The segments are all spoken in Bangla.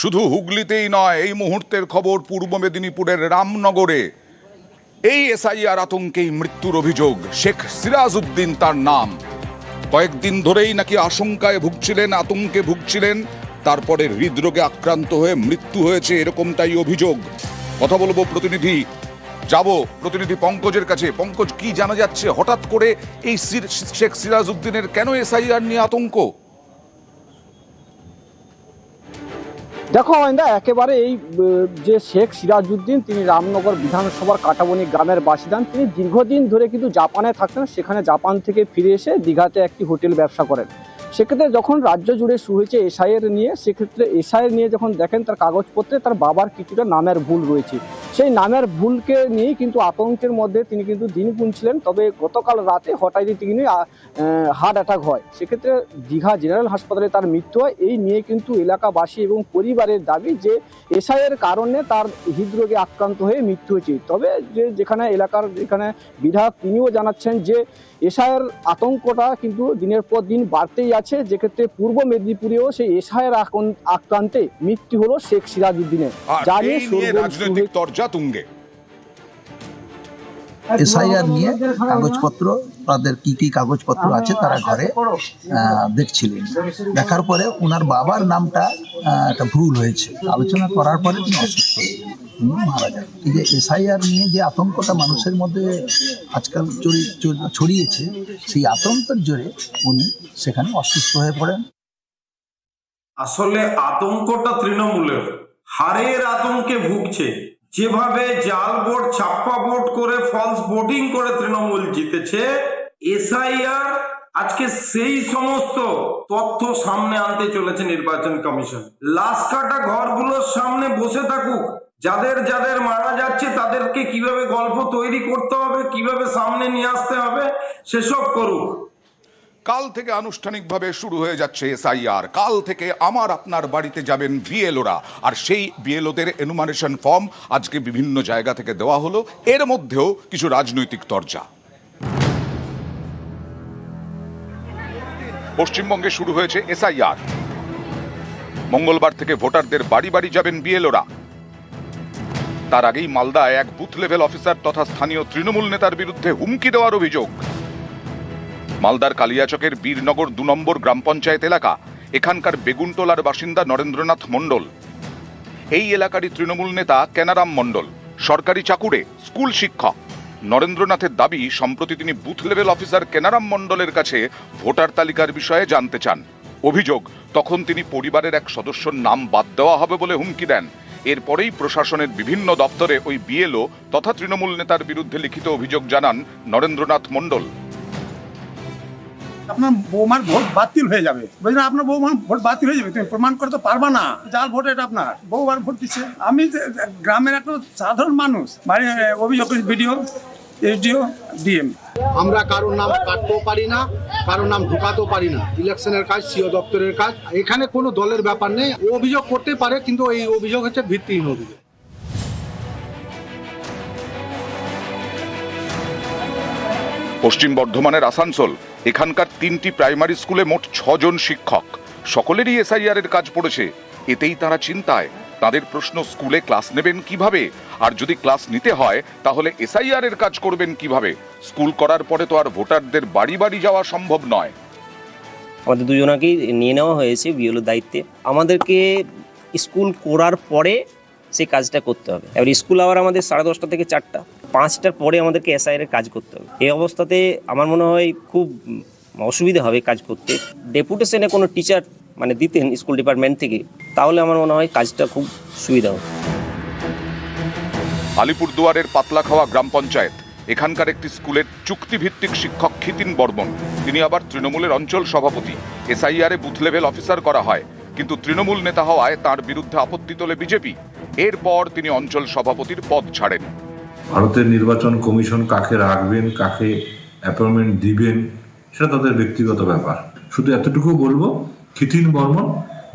শুধু হুগলিতেই নয়, এই মুহূর্তের খবর পূর্ব মেদিনীপুরের রামনগরে। এই এসআইআর আতঙ্কেই মৃত্যুর অভিযোগ। শেখ সিরাজউদ্দিন তার নাম। কয়েকদিন ধরেই নাকি আশঙ্কায় ভুগছিলেন, আতঙ্কে ভুগছিলেন। তারপরে হৃদরোগে আক্রান্ত হয়ে মৃত্যু হয়েছে এরকমটাই অভিযোগ। কথা বলব প্রতিনিধি। যাব প্রতিনিধি পঙ্কজের কাছে। পঙ্কজ, কি জানা যাচ্ছে? হঠাৎ করে এই শেখ সিরাজউদ্দিনের কেন এসআইআর নিয়ে আতঙ্ক? দেখো অয়ন্দা একেবারে এই যে শেখ সিরাজউদ্দিন, তিনি রামনগর বিধানসভার কাটাবনি গ্রামের বাসিদান তিনি দীর্ঘদিন ধরে কিন্তু জাপানে থাকতেন, সেখানে জাপান থেকে ফিরে এসে দীঘাতে একটি হোটেল ব্যবসা করেন। সেক্ষেত্রে যখন রাজ্য জুড়ে শুরু হয়েছে এসআইয়ের নিয়ে, সেক্ষেত্রে এসআইয়ের নিয়ে যখন দেখেন তার কাগজপত্রে, তার বাবার কিছুটা নামের ভুল রয়েছে। সেই নামের ভুলকে নিয়েই কিন্তু আতঙ্কের মধ্যে তিনি কিন্তু দিন গুনছিলেন। তবে গতকাল রাতে হঠাৎই তিনি হার্ট অ্যাটাক হয় সেক্ষেত্রে দীঘা জেনারেল হাসপাতালে তার মৃত্যু হয়। এই নিয়ে কিন্তু এলাকাবাসী এবং পরিবারের দাবি যে এসআইয়ের কারণে তার হৃদরোগে আক্রান্ত হয়ে মৃত্যু হয়েছে। তবে যে যেখানে এলাকার যেখানে বিধায়ক তিনিও জানাচ্ছেন যে এসআইয়ের আতঙ্কটা কিন্তু দিনের পর দিন বাড়তেই আছে। যেক্ষেত্রে পূর্ব মেদিনীপুরেও সেই এসআইয়ের আক্রান্তে মৃত্যু হলো শেখ সিরাজউদ্দিনের। যা নিয়ে রাজনৈতিক হয়েছে। তুঙ্গে। এসআইআর নিয়ে কাগজপত্র তাদের কি কি কাগজপত্র আছে তারা ঘরে দেখছিলেন। দেখার পরে ওনার বাবার নামটা একটা ভুল হয়েছে। আলোচনা করার পরে তিনি অসুস্থ। মারা যান। এই যে এসআইআর নিয়ে যে আতঙ্কটা মানুষের মধ্যে আজকাল ছড়িয়েছে সেই আতঙ্কের জোরে উনি সেখানে অসুস্থ হয়ে পড়েন। আসলে আতঙ্কটা তৃণমূলের। হারের আতঙ্কে ভুগছে। যেভাবে জাল ভোট ছাপ্পা ভোট করে ফলস ভোটিং করে তৃণমূল জিতেছে, এসআইআর আজকে সেই সমস্ত তথ্য সামনে আনতে চলেছে নির্বাচন কমিশন। লাশ কাটা ঘরগুলোর সামনে বসে থাকুক, যাদের যাদের মারা যাচ্ছে তাদেরকে কীভাবে গল্প তৈরি করতে হবে, কীভাবে সামনে নিয়ে আসতে হবে, সেসব করুক। কাল থেকে আনুষ্ঠানিকভাবে শুরু হয়ে যাচ্ছে এসআইআর। কাল থেকে আমার আপনার বাড়িতে যাবেন বিএলওরা আর সেই বিএলওদের এনুমারেশন ফর্ম আজকে বিভিন্ন জায়গা থেকে দেওয়া হলো। এর মধ্যেও কিছু রাজনৈতিক তরজা। পশ্চিমবঙ্গে শুরু হয়েছে এসআইআর। মঙ্গলবার থেকে ভোটারদের বাড়ি বাড়ি যাবেন বিএলওরা তার আগেই মালদায় এক বুথ লেভেল অফিসার তথা স্থানীয় তৃণমূল নেতার বিরুদ্ধে হুমকি দেওয়ার অভিযোগ। মালদার কালিয়াচকের বীরনগর দু নম্বর গ্রাম পঞ্চায়েত এলাকা, এখানকার বেগুনটোলার বাসিন্দা নরেন্দ্রনাথ মণ্ডল। এই এলাকারই তৃণমূল নেতা কেনারাম মণ্ডল, সরকারি চাকুরে স্কুল শিক্ষক। নরেন্দ্রনাথের দাবি, সম্প্রতি তিনি বুথ লেভেল অফিসার কেনারাম মণ্ডলের কাছে ভোটার তালিকার বিষয়ে জানতে চান। অভিযোগ, তখন তিনি পরিবারের এক সদস্যর নাম বাদ দেওয়া হবে বলে হুমকি দেন। এরপরেই প্রশাসনের বিভিন্ন দপ্তরে ওই বিএলও তথা তৃণমূল নেতার বিরুদ্ধে লিখিত অভিযোগ জানান নরেন্দ্রনাথ মণ্ডল। আপনার বৌমার ভোট বাতিল হয়ে যাবে। বুঝলেন? আপনার বৌমার ভোট বাতিল হয়ে যাবে। তুমি প্রমাণ করতে পারবা না যার ভোট এটা আপনার। বৌমার ভোট দিচ্ছে। আমি যে গ্রামের একটা সাধারণ মানুষ বাড়ি অভিযোগ ভিডিও এসডিও ডিএম। আমরা কারোর নাম কাটতেও পারি না কারোর নাম ঢুকাতেও পারি না। ইলেকশনের কাজ সিও দপ্তরের কাজ। এখানে কোনো দলের ব্যাপার নেই। ও অভিযোগ করতে পারে কিন্তু এই অভিযোগ হচ্ছে ভিত্তিহীন অভিযোগ। পশ্চিম বর্ধমানের আসানসোল এখানকার তিনটি প্রাইমারি স্কুলে মোট ছজন শিক্ষক। সকলেরই এসআইআর এর কাজ পড়েছে। এতেই তারা চিন্তায়। তাদের প্রশ্ন স্কুলে ক্লাস নেবেন কীভাবে? আর যদি ক্লাস নিতে হয়, তাহলে এসআইআর এর কাজ করবেন কীভাবে? স্কুল করার পরে তো আর ভোটারদের বাড়ি বাড়ি যাওয়া সম্ভব নয়। আমাদের দুজনাকেই নিয়ে নেওয়া হয়েছে বিএলও দায়িত্বে। আমাদেরকে স্কুল করার পরে সেই কাজটা করতে হবে। এবার স্কুল আবার আমাদের সাড়ে দশটা থেকে চারটা। পাঁচটার পরে আমাদেরকে এসআইয়ের কাজ করতে হবে। এই অবস্থাতে আমার মনে হয় খুব অসুবিধা হবে কাজ করতে। ডেপুটেশনে কোনো টিচার মানে দিতেন স্কুল ডিপার্টমেন্ট থেকে, তাহলে আমার মনে হয় কাজটা খুব সুবিধা হবে আলিপুরদুয়ারের পাতলাখাওয়া গ্রাম পঞ্চায়েত, এখানকার একটি স্কুলের চুক্তিভিত্তিক শিক্ষক খিতিন বর্মন। তিনি আবার তৃণমূলের অঞ্চল সভাপতি। এসআইআর বুথ লেভেল অফিসার করা হয়, কিন্তু তৃণমূল নেতা হওয়ায় তার বিরুদ্ধে আপত্তি তোলে বিজেপি। এরপর তিনি অঞ্চল সভাপতির পদ ছাড়েন। ভারতের নির্বাচন কমিশন কাকে রাখবেন, কাকে অ্যাপয়েন্টমেন্ট দিবেন, সেটা তাদের ব্যক্তিগত ব্যাপার। শুধু এতটুকু বলব খিতিন বর্মন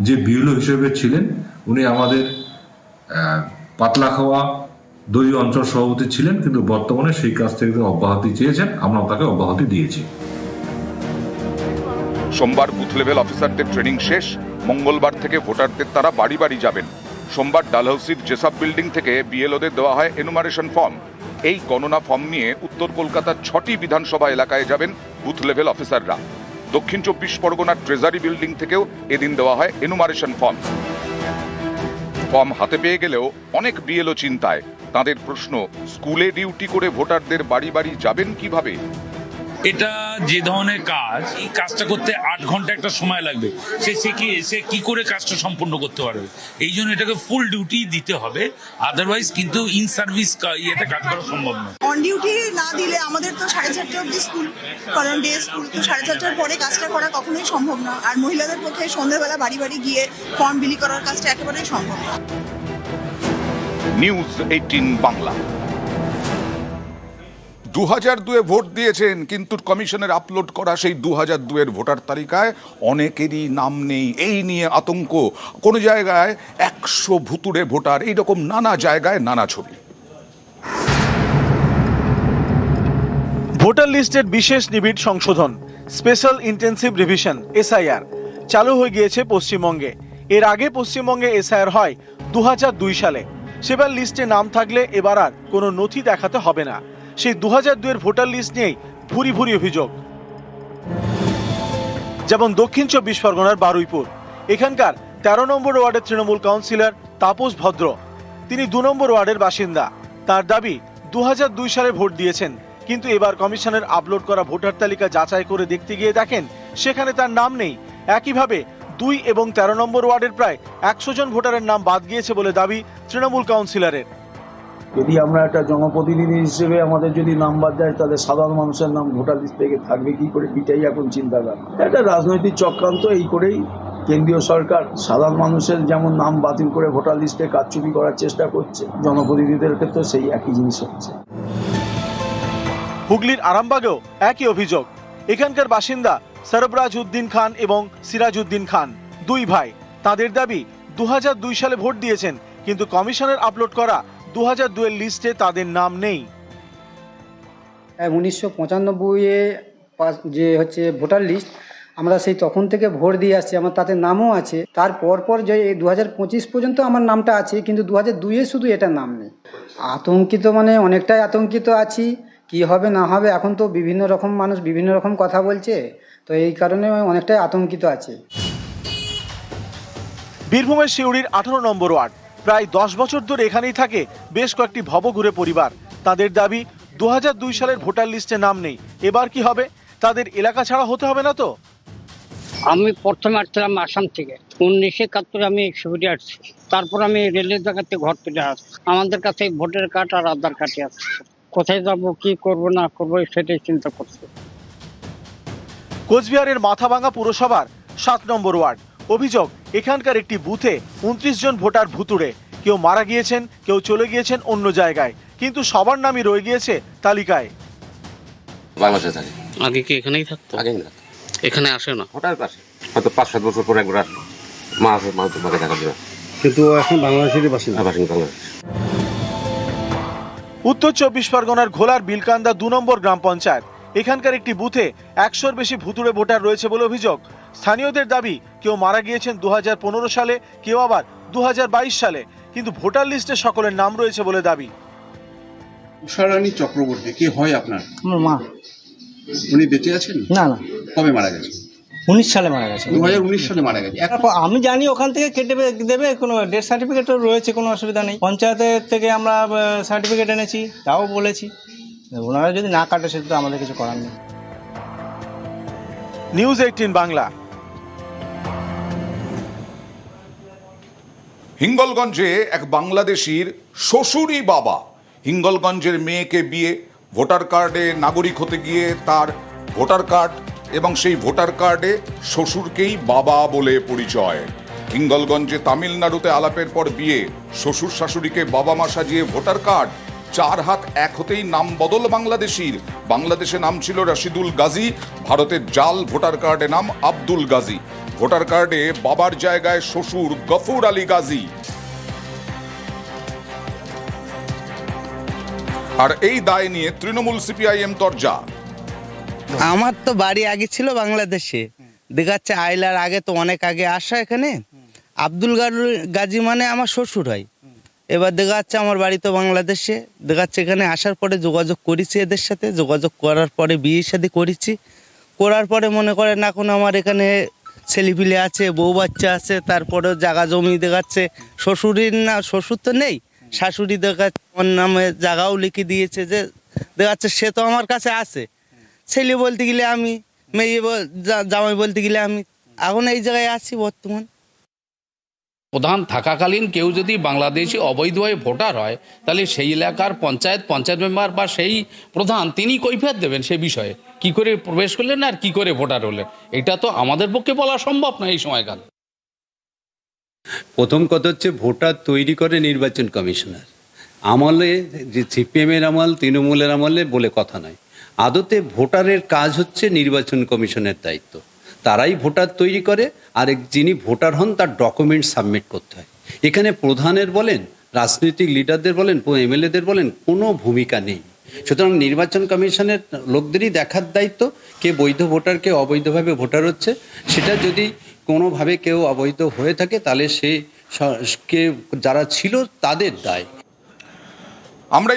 যে বিউলো হিসেবে ছিলেন, উনি আমাদের পাতলা খাওয়া দলীয় অঞ্চল সভাপতি ছিলেন, কিন্তু বর্তমানে সেই কাজ থেকে অব্যাহতি চেয়েছেন, আমরা তাকে অব্যাহতি দিয়েছি। সোমবার বুথ লেভেল অফিসারদের ট্রেনিং শেষ, মঙ্গলবার থেকে ভোটারদের তারা বাড়ি বাড়ি যাবেন। সোমবার ডালহাউসির জেসাব বিল্ডিং থেকে বিএলওদের দেওয়া হয় এনুমারেশন ফর্ম এই গণনা ফর্ম নিয়ে উত্তর কলকাতার ছটি বিধানসভা এলাকায় যাবেন বুথ লেভেল অফিসাররা দক্ষিণ চব্বিশ পরগনার ট্রেজারি বিল্ডিং থেকেও এদিন দেওয়া হয় এনুমারেশন ফর্ম ফর্ম হাতে পেয়ে গেলেও অনেক বিএলও চিন্তায়। তাদের প্রশ্ন, স্কুলে ডিউটি করে ভোটারদের বাড়ি বাড়ি যাবেন কীভাবে? এটা যে ধরনের কাজ এই কাজটা করতে আট ঘণ্টা একটা সময় লাগবে। সে সে কি সে কি করে কাজটা সম্পূর্ণ করতে পারবে? এই জন্য এটাকে ফুল ডিউটি দিতে হবে। আদারওয়াইজ কিন্তু ইন সার্ভিস ইয়েতে কাজ করা সম্ভব নয়। অন ডিউটি না দিলে আমাদের তো সাড়ে চারটে অবধি স্কুল কারণ ডে স্কুল তো সাড়ে চারটার পরে কাজটা করা কখনোই সম্ভব না। আর মহিলাদের পক্ষে সন্ধ্যেবেলা বাড়ি বাড়ি গিয়ে ফর্ম বিলি করার কাজটা একেবারেই সম্ভব না। নিউজ এইটিন বাংলা দু হাজার দুয়ে ভোট দিয়েছেন, কিন্তু কমিশনের আপলোড করা সেই দু হাজার দুয়ের ভোটার তালিকায় অনেকেরই নাম নেই। এই নিয়ে আতঙ্ক। কোনো জায়গায় একশো ভুতুড়ে ভোটার, এইরকম নানা জায়গায় নানা ছবি। ভোটার লিস্টের বিশেষ নিবিড় সংশোধন, স্পেশাল ইন্টেন্সিভ রিভিশন, এসআইআর, চালু হয়ে গিয়েছে পশ্চিমবঙ্গে। এর আগে পশ্চিমবঙ্গে এসআইআর হয় দু হাজার দুই সালে। সেবার লিস্টে নাম থাকলে এবার আর কোনো নথি দেখাতে হবে না। সেই দু হাজার দুয়ের ভোটার লিস্ট নিয়েই ভুরি ভুরি অভিযোগ। যেমন দক্ষিণ চব্বিশ পরগনার বারুইপুর। এখানকার তেরো নম্বর ওয়ার্ডের তৃণমূল কাউন্সিলর তাপস ভদ্র। তিনি দু নম্বর ওয়ার্ডের বাসিন্দা। তার দাবি দু দুই সালে ভোট দিয়েছেন, কিন্তু এবার কমিশনের আপলোড করা ভোটার তালিকা যাচাই করে দেখতে গিয়ে দেখেন, সেখানে তার নাম নেই। একইভাবে দুই এবং তেরো নম্বর ওয়ার্ডের প্রায় একশো জন ভোটারের নাম বাদ গিয়েছে বলে দাবি তৃণমূল কাউন্সিলরের। যদি আমরা একটা জনপ্রতিনিধি হিসেবে আমাদের যদি নাম বাদ যায় তাহলে সাধারণ মানুষের নাম ভোটার লিস্ট থেকে থাকবে কি করে? এটাই এখন চিন্তাধারা একটা রাজনৈতিক চক্রান্ত এই করেই কেন্দ্রীয় সরকার সাধারণ মানুষের যেমন নাম বাতিল করে ভোটার লিস্টে কারচুপি করার চেষ্টা করছে, জনপ্রতিনিধিদের ক্ষেত্রে সেই একই জিনিস হচ্ছে। হুগলির আরামবাগেও একই অভিযোগ। এখানকার বাসিন্দা সরবরাজ উদ্দিন খান এবং সিরাজ উদ্দিন খান, দুই ভাই। তাদের দাবি দু হাজার দুই সালে ভোট দিয়েছেন, কিন্তু কমিশনের আপলোড করা দু হাজার দুয়ের লিস্টে তাদের নাম নেই। উনিশশো পঁচানব্বইয়ে যে হচ্ছে ভোটার লিস্ট আমরা সেই তখন থেকে ভোট দিয়ে আসছি আমার তাতে নামও আছে। তার পর পর যে দু হাজার পঁচিশ পর্যন্ত আমার নামটা আছে কিন্তু দু হাজার দুইয়ে শুধু এটা নাম নেই। আতঙ্কিত মানে অনেকটাই আতঙ্কিত আছি কি হবে না হবে এখন তো বিভিন্ন রকম মানুষ বিভিন্ন রকম কথা বলছে তো এই কারণে অনেকটাই আতঙ্কিত আছে। বীরভূমের শিউড়ির আঠারো নম্বর ওয়ার্ড। প্রায় দশ বছর ধরে এখানেই থাকে বেশ কয়েকটি ভবঘুরে পরিবার। তাদের দাবি দু হাজার দুই সালের ভোটার লিস্টে নাম নেই। এবার কি হবে? তাদের এলাকা ছাড়া হতে হবে না তো? আমি প্রথমে আসছিলাম আসাম থেকে। উনিশশো একাত্তরে আমি শিবিরে আসছি। তারপর আমি রেলের জায়গাতে ঘর তুলে আসছি। আমাদের কাছে ভোটার কার্ড আর আধার কার্ডই আছে। কোথায় যাব কি করব না করব সেটাই চিন্তা করছি। কোচবিহারের মাথাভাঙা পুরসভার সাত নম্বর ওয়ার্ড। অভিযোগ এখানকার একটি বুথে উনত্রিশ জন ভোটার ভুতুড়ে। কেউ মারা গিয়েছেন কেউ চলে গিয়েছেন অন্য জায়গায়। কিন্তু সবার নামই রয়ে গিয়েছে তালিকায়। বাংলাদেশে থাকে। আগে কি এখানেই থাকতো? আগে এখানে আসে না? হয়তো পাঁচ সাত বছর পর একবার আসলো। মা আছে মা তোমাকে দেখা দেবে। কিন্তু এখন বাংলাদেশেরই বাসিন্দা। আবার বাংলাদেশ। উত্তর চব্বিশ পরগনার ঘোলার বিলকান্দা দু নম্বর গ্রাম পঞ্চায়েত। এখানকার একটি বুথে একশোর বেশি ভুতুড়ে ভোটার রয়েছে বলে অভিযোগ। স্থানীয়দের দাবি কেউ মারা গিয়েছেন দু হাজার পনেরো সালে কেউ আবার দুহাজার বাইশ সালে। কিন্তু ভোটার লিস্টে সকলের নাম রয়েছে বলে দাবি। উষারানী চক্রবর্তী কি হয় আপনার? মা। উনি বেঁচে আছেন? না না। কবে মারা গেছে উনিশ সালে মারা গেছে দু হাজার উনিশ সালে মারা গেছে। আমি জানি ওখান থেকে কেটে দেবে কোনো ডেথ সার্টিফিকেটও রয়েছে কোনো অসুবিধা নেই। পঞ্চায়েতের থেকে আমরা সার্টিফিকেট এনেছি তাও বলেছি। ওনারা যদি না কাটে সেটা তো আমাদের কিছু করার নেই। News eighteen Bangla. হিঙ্গলগঞ্জে এক বাংলাদেশির শ্বশুরই বাবা হিঙ্গলগঞ্জের মেয়েকে বিয়ে, ভোটার কার্ডে নাগরিক হতে গিয়ে তার ভোটার কার্ড এবং সেই ভোটার কার্ডে শ্বশুরকেই বাবা বলে পরিচয়। হিঙ্গলগঞ্জে তামিলনাড়ুতে আলাপের পর বিয়ে, শ্বশুর শাশুড়িকে বাবা মা সাজিয়ে ভোটার কার্ড, চার হাত এক হতেই নাম বদল বাংলাদেশির। বাংলাদেশে নাম ছিল রাশিদুল গাজী, ভারতের জাল ভোটার কার্ডে নাম আব্দুল গাজী। ভোটার কার্ডে বাবার জায়গায় শ্বশুর গফুর আলী গাজী। আর এই দায় নিয়ে তৃণমূল সিপিআইএম তরজা। আমার তো বাড়ি আগে ছিল বাংলাদেশে। দেখাচ্ছে আইলার আগে তো অনেক আগে আসা এখানে। আব্দুল গাজী মানে আমার শ্বশুর হয়। এবার দেখা যাচ্ছে আমার বাড়ি তো বাংলাদেশে। দেখা যাচ্ছে এখানে আসার পরে যোগাযোগ করেছি এদের সাথে। যোগাযোগ করার পরে বিয়ের সাথে করেছি। করার পরে মনে করেন এখন আমার এখানে ছেলেপিলে আছে, বউ বাচ্চা আছে তারপরে জায়গা জমি দেখাচ্ছে। শ্বশুরের না, শ্বশুর তো নেই, শাশুড়ি দেখাচ্ছে, আমার নামে জায়গাও লিখে দিয়েছে যে, দেখাচ্ছে সে তো আমার কাছে আছে। ছেলে বলতে গেলে আমি, মেয়ে জামাই বলতে গেলে আমি। এখন এই জায়গায় আছি বর্তমান। প্রধান থাকাকালীন কেউ যদি বাংলাদেশি অবৈধভাবে ভোটার হয়, তাহলে সেই এলাকার পঞ্চায়েত পঞ্চায়েত মেম্বার বা সেই প্রধান, তিনি কৈফিয়ত দেবেন সে বিষয়ে। কি করে প্রবেশ করলেন আর কি করে ভোটার হলেন? এটা তো আমাদের পক্ষে বলা সম্ভব না এই সময়কাল। প্রথম কথা হচ্ছে ভোটার তৈরি করে নির্বাচন কমিশনার। আমলে যে সিপিএমের আমল, তৃণমূলের আমলে বলে কথা নয়। আদতে ভোটারের কাজ হচ্ছে নির্বাচন কমিশনের দায়িত্ব। তারাই ভোটার তৈরি করে আর যিনি ভোটার হন তার ডকুমেন্ট সাবমিট করতে হয়। এখানে প্রধানের বলেন, রাজনৈতিক লিডারদের বলেন এমএলএদের বলেন, কোনো ভূমিকা নেই। সুতরাং নির্বাচন কমিশনের লোকদেরই দেখার দায়িত্ব কে বৈধ ভোটার, কে অবৈধভাবে ভোটার হচ্ছে। সেটা যদি কোনোভাবে কেউ অবৈধ হয়ে থাকে, তাহলে সে কে যারা ছিল তাদের দায়। আমরা